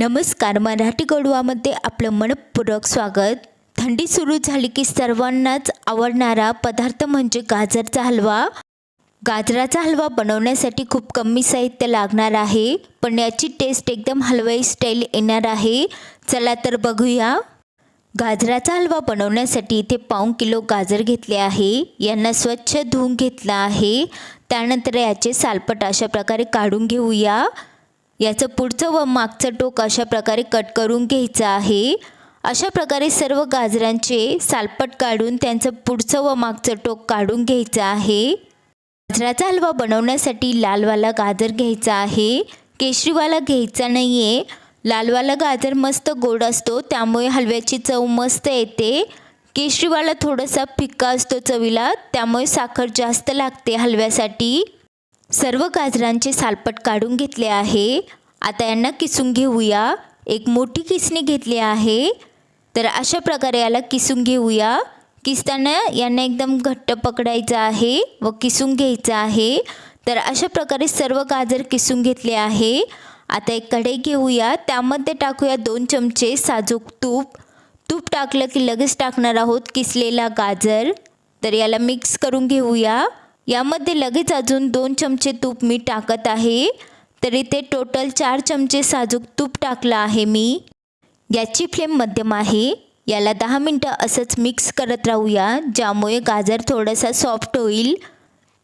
नमस्कार मराठी गडवामध्ये आपलं मनपूर्वक स्वागत. थंडी सुरू झाली की सर्वांनाच आवडणारा पदार्थ म्हणजे गाजरचा हलवा. गाजराचा हलवा बनवण्यासाठी खूप कमी साहित्य लागणार आहे पण याची टेस्ट एकदम हलवाई स्टाईल येणार आहे. चला तर बघूया. गाजराचा हलवा बनवण्यासाठी इथे पाऊण किलो गाजर घेतले आहे. यांना स्वच्छ धुवून घेतलं आहे. त्यानंतर याचे सालपट अशा प्रकारे काढून घेऊया. याचं पुढचं व मागचं टोक अशा प्रकारे कट करून घ्यायचं आहे. अशा प्रकारे सर्व गाजरांचे सालपट काढून त्यांचं पुढचं व मागचं टोक काढून घ्यायचं आहे. गाजराचा हलवा बनवण्यासाठी लालवाला गाजर घ्यायचा आहे. केशरीवाला घ्यायचा नाही आहे लालवाला गाजर मस्त गोड असतो त्यामुळे हलव्याची चव मस्त येते. केशरीवाला थोडासा फिक्का असतो चवीला त्यामुळे साखर जास्त लागते हलव्यासाठी. सर्व गाजरांचे सालपट काढून घेतले आहे. आता यांना किसून घेऊया. एक मोठी किसणी घेतली आहे. तर अशा प्रकारे याला किसून घेऊया. किसताना यांना एकदम घट्ट पकडायचं आहे व किसून घ्यायचं आहे. तर अशा प्रकारे सर्व गाजर किसून घेतले आहे. आता एक कढई घेऊया. त्यामध्ये टाकूया दोन चमचे साजूक तूप. तूप टाकलं की लगेच टाकणार आहोत किसलेला गाजर. तर याला मिक्स करून घेऊया. यामध्ये लगेच अजून दोन चमचे तूप मी टाकत आहे. तर इथे टोटल चार चमचे साजूक तूप टाकलं आहे मी. याची फ्लेम मध्यम आहे. याला दहा मिनटं असंच मिक्स करत राहूया ज्यामुळे गाजर थोडासा सॉफ्ट होईल.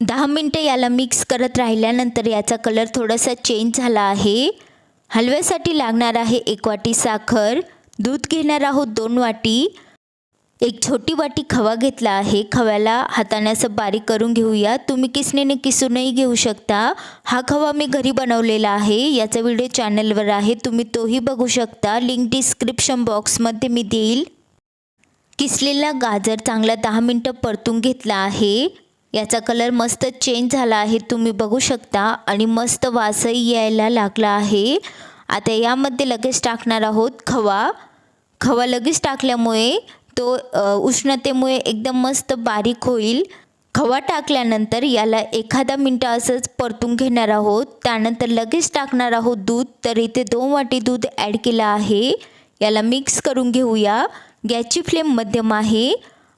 दहा मिनटं याला मिक्स करत राहिल्यानंतर याचा कलर थोडासा चेंज झाला आहे. हलव्यासाठी लागणार आहे एक वाटी साखर. दूध घेणार आहोत दोन वाटी. एक छोटी वाटी खवा घेतला आहे. खव्याला हाताने असं बारीक करून घेऊया. तुम्ही किसणीने किसूनही घेऊ शकता. हा खवा मी घरी बनवलेला आहे. याचा व्हिडिओ चॅनलवर आहे. तुम्ही तोही बघू शकता. लिंक डिस्क्रिप्शन बॉक्समध्ये मी देईल. किसलेला गाजर चांगला दहा मिनटं परतून घेतला आहे. याचा कलर मस्त चेंज झाला आहे. तुम्ही बघू शकता. आणि मस्त वासही यायला लागला आहे. आता यामध्ये लगेच टाकणार आहोत खवा. खवा लगेच टाकल्यामुळे तो उष्णतेमुळे एकदम मस्त बारीक होईल. खवा टाकल्यानंतर याला एखादा मिनटं असंच परतून घेणार आहोत. त्यानंतर लगेच टाकणार आहोत दूध. तर इथे दोन वाटी दूध ॲड केलं आहे. याला मिक्स करून घेऊया. गॅसची फ्लेम मध्यम आहे.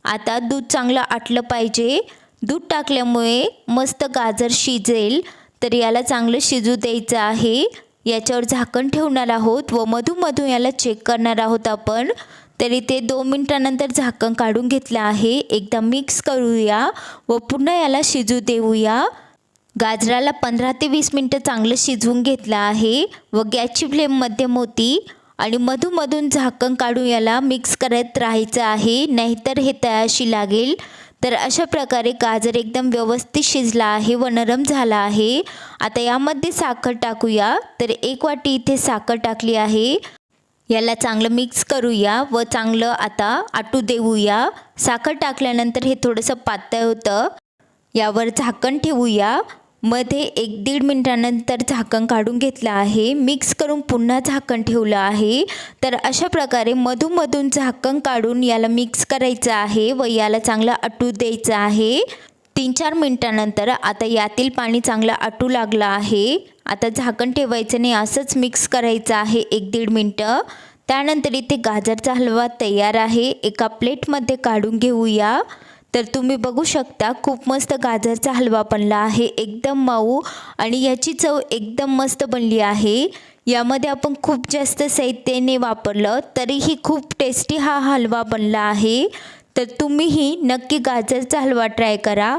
आता दूध चांगलं आटलं पाहिजे. दूध टाकल्यामुळे मस्त गाजर शिजेल. तर याला चांगलं शिजू द्यायचं आहे. याच्यावर झाकण ठेवणार आहोत व मधूमधून याला चेक करणार आहोत आपण. तरी ते दोन मिनटानंतर झाकण काढून घेतलं आहे. एकदा मिक्स करूया व पुन्हा याला शिजू देऊया. गाजराला पंधरा ते वीस मिनटं चांगलं शिजवून घेतलं आहे. व गॅसची फ्लेम मध्यम होती. आणि मधूमधून झाकण काढून याला मिक्स करत राहायचं आहे. नाहीतर हे तयाशी लागेल. तर अशा प्रकारे गाजर एकदम व्यवस्थित शिजला आहे व नरम झाला आहे. आता यामध्ये साखर टाकूया. तर एक वाटी इथे साखर टाकली आहे. याला चांगलं मिक्स करूया व चांगलं आता आटू देऊया. साखर टाकल्यानंतर हे थोडंसं पातळ होतं. यावर झाकण ठेवूया. मध्ये एक दीड मिनटानंतर झाकण काढून घेतलं आहे. मिक्स करून पुन्हा झाकण ठेवलं आहे. तर अशा प्रकारे मधूमधून झाकण काढून याला मिक्स करायचं आहे व याला चांगलं आटू द्यायचं आहे. तीन चार मिनटानंतर आता यातील पाणी चांगलं आटू लागलं आहे. आता झाकण ठेवायचं नाही असंच मिक्स करायचं आहे एक दीड मिनटं. त्यानंतर इथे गाजरचा हलवा तयार आहे. एका प्लेटमध्ये काढून घेऊया. तर तुम्ही बघू शकता खूप मस्त गाजरचा हलवा बनला आहे. एकदम मऊ आणि याची चव एकदम मस्त बनली आहे. यामध्ये आपण खूप जास्त साहित्याने वापरलं तरीही खूप टेस्टी हा हलवा बनला आहे. तर तुम्हीही नक्की गाजरचा हलवा ट्राय करा.